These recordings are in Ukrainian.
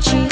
watching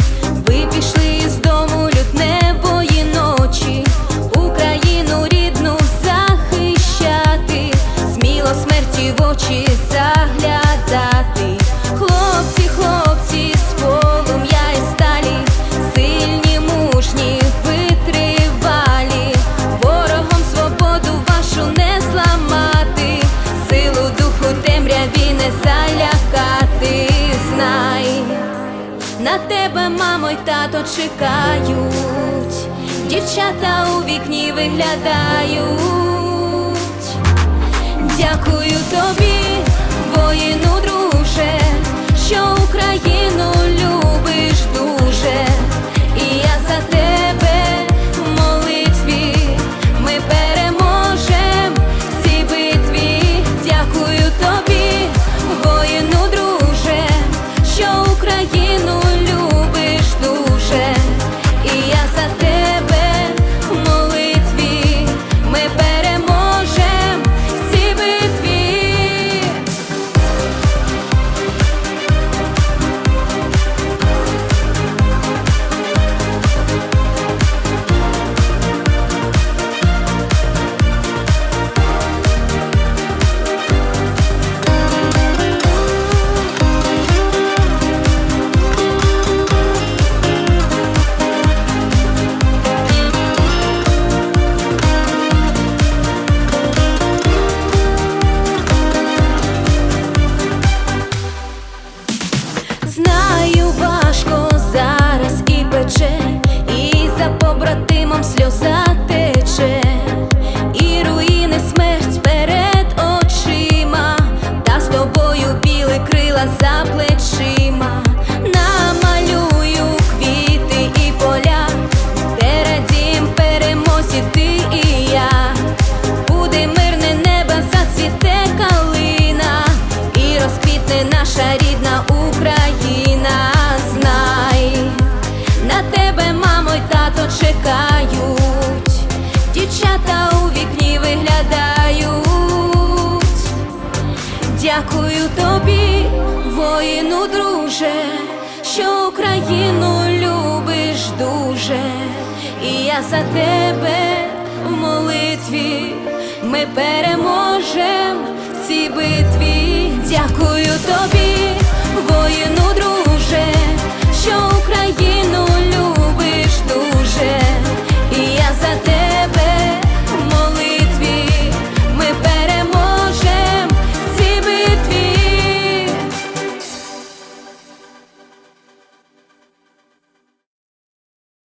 На тебе, мамо й тато чекають, дівчата у вікні виглядають. Сльоза і руїни смерть перед очима, та з тобою біли крила за плечима, Дякую тобі, воїну, друже, що Україну любиш дуже, і я за тебе в молитві, ми переможем в цій битві. Дякую тобі, воїну, друже.